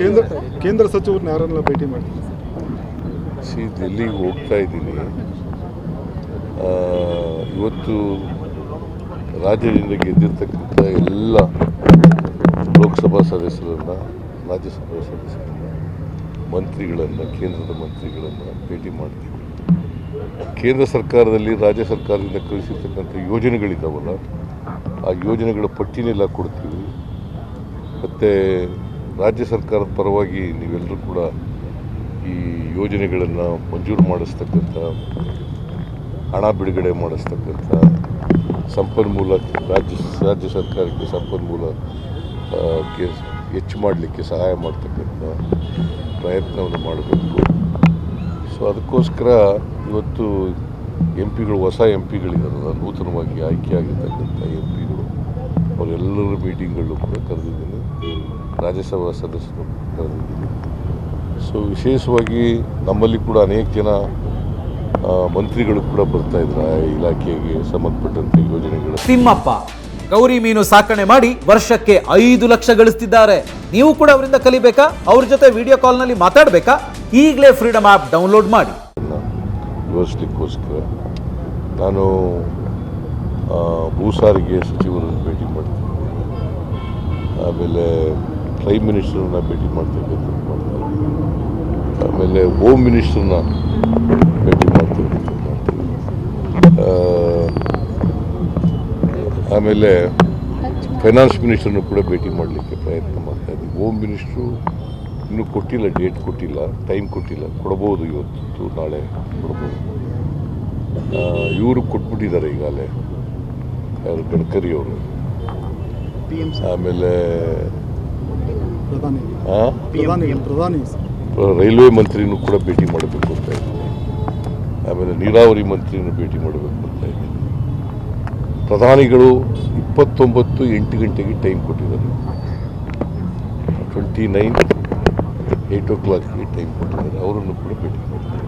ಕೇಂದ್ರ ಕೇಂದ್ರ ಸಚಿವರನ್ನ ಯಾರನ್ನೆಲ್ಲ ಭೇಟಿ ಮಾಡ್ತೀನಿ ಸಿ ಡೆಲ್ಲಿಗೆ ಹೋಗ್ತಾ ಇದ್ದೀನಿ. ಇವತ್ತು ರಾಜ್ಯದಿಂದ ಗೆದ್ದಿರ್ತಕ್ಕಂಥ ಎಲ್ಲ ಲೋಕಸಭಾ ಸದಸ್ಯರನ್ನು ರಾಜ್ಯಸಭಾ ಸದಸ್ಯರನ್ನು ಮಂತ್ರಿಗಳನ್ನು ಕೇಂದ್ರದ ಮಂತ್ರಿಗಳನ್ನು ಭೇಟಿ ಮಾಡ್ತೀವಿ. ಕೇಂದ್ರ ಸರ್ಕಾರದಲ್ಲಿ ರಾಜ್ಯ ಸರ್ಕಾರದಿಂದ ಕಳಿಸಿರ್ತಕ್ಕಂಥ ಯೋಜನೆಗಳಿದ್ದಾವಲ್ಲ ಆ ಯೋಜನೆಗಳ ಪಟ್ಟಿನೆಲ್ಲ ಕೊಡ್ತೀವಿ. ಮತ್ತು ರಾಜ್ಯ ಸರ್ಕಾರದ ಪರವಾಗಿ ನೀವೆಲ್ಲರೂ ಕೂಡ ಈ ಯೋಜನೆಗಳನ್ನು ಮಂಜೂರು ಮಾಡಿಸ್ತಕ್ಕಂಥ, ಹಣ ಬಿಡುಗಡೆ ಮಾಡಿಸ್ತಕ್ಕಂಥ ಸಂಪನ್ಮೂಲ ರಾಜ್ಯ ರಾಜ್ಯ ಸರ್ಕಾರಕ್ಕೆ ಸಂಪನ್ಮೂಲ ಹೆಚ್ಚು ಮಾಡಲಿಕ್ಕೆ ಸಹಾಯ ಮಾಡ್ತಕ್ಕಂಥ ಪ್ರಯತ್ನವನ್ನು ಮಾಡಬೇಕು. ಸೊ, ಅದಕ್ಕೋಸ್ಕರ ಇವತ್ತು ಎಂ ಪಿಗಳು, ಹೊಸ ಎಂ ಪಿಗಳಿದಾರಲ್ಲ ನೂತನವಾಗಿ ಆಯ್ಕೆಯಾಗಿರ್ತಕ್ಕಂಥ ಎಂ ಪಿಗಳು ಅವರೆಲ್ಲರ ಮೀಟಿಂಗ್ಗಳು ಕೂಡ ಕರೆದಿದ್ದೀನಿ. ರಾಜ್ಯಸಭಾ ಸದಸ್ಯರು ಕರೆದಿದ್ದೀನಿ. ಸೊ ವಿಶೇಷವಾಗಿ ನಮ್ಮಲ್ಲಿ ಕೂಡ ಅನೇಕ ಜನ ಮಂತ್ರಿಗಳು ಕೂಡ ಬರ್ತಾ ಇದ್ದಾರೆ. ಆ ಇಲಾಖೆಗೆ ಸಂಬಂಧಪಟ್ಟಂತೆ ಯೋಜನೆಗಳು. ತಿಮ್ಮಪ್ಪ ಗೌರಿ ಮೀನು ಸಾಕಣೆ ಮಾಡಿ ವರ್ಷಕ್ಕೆ ಐದು ಲಕ್ಷ ಗಳಿಸ್ತಿದ್ದಾರೆ. ನೀವು ಕೂಡ ಅವರಿಂದ ಕಲಿಬೇಕಾ? ಅವ್ರ ಜೊತೆ ವಿಡಿಯೋ ಕಾಲ್ನಲ್ಲಿ ಮಾತಾಡಬೇಕಾ? ಈಗಲೇ ಫ್ರೀಡಮ್ ಆ್ಯಪ್ ಡೌನ್ಲೋಡ್ ಮಾಡಿ. ವಿವರಿಸಲಿಕ್ಕೋಸ್ಕರ ನಾನು ಭೂ ಸಾರಿಗೆ ಮಾಡ್ತೀನಿ ಆಮೇಲೆ ಪ್ರೈಮ್ ಮಿನಿಸ್ಟರ್ನ ಭೇಟಿ ಮಾಡ್ತಕ್ಕಂಥದ್ದು ಆಮೇಲೆ ಹೋಮ್ ಮಿನಿಸ್ಟರ್ನ ಭೇಟಿ ಮಾಡ್ತಕ್ಕಂಥದ್ದು ಆಮೇಲೆ ಫೈನಾನ್ಸ್ ಮಿನಿಸ್ಟರ್ನು ಕೂಡ ಭೇಟಿ ಮಾಡಲಿಕ್ಕೆ ಪ್ರಯತ್ನ ಮಾಡ್ತಾ ಇದ್ದೀವಿ. ಹೋಮ್ ಮಿನಿಸ್ಟ್ರು ಇನ್ನೂ ಕೊಟ್ಟಿಲ್ಲ ಡೇಟ್ ಕೊಟ್ಟಿಲ್ಲ ಟೈಮ್ ಕೊಟ್ಟಿಲ್ಲ. ಕೊಡ್ಬೋದು ಇವತ್ತು, ನಾಳೆ ಕೊಡ್ಬೋದು. ಇವರು ಕೊಟ್ಬಿಟ್ಟಿದ್ದಾರೆ ಈಗಾಗಲೇ, ಯಾರು, ಗಡ್ಕರಿ ಅವರು. ಆಮೇಲೆ ರೈಲ್ವೆ ಮಂತ್ರಿನೂ ಕೂಡ ಭೇಟಿ ಮಾಡಬೇಕು ಅಂತ ಇದ್ದೀನಿ. ಆಮೇಲೆ ನೀರಾವರಿ ಮಂತ್ರಿನೂ ಭೇಟಿ ಮಾಡಬೇಕು ಅಂತ ಇದ್ದೀನಿ. ಪ್ರಧಾನಿಗಳು ಇಪ್ಪತ್ತೊಂಬತ್ತು ಎಂಟು ಗಂಟೆಗೆ ಟೈಮ್ ಕೊಟ್ಟಿದ್ದಾರೆ. ಟ್ವೆಂಟಿ ನೈನ್ ಏಯ್ಟ್ ಓ ಕ್ಲಾಕ್ಗೆ ಟೈಮ್ ಕೊಟ್ಟಿದ್ದಾರೆ. ಅವರನ್ನು ಕೂಡ ಭೇಟಿ ಮಾಡ್ತಾರೆ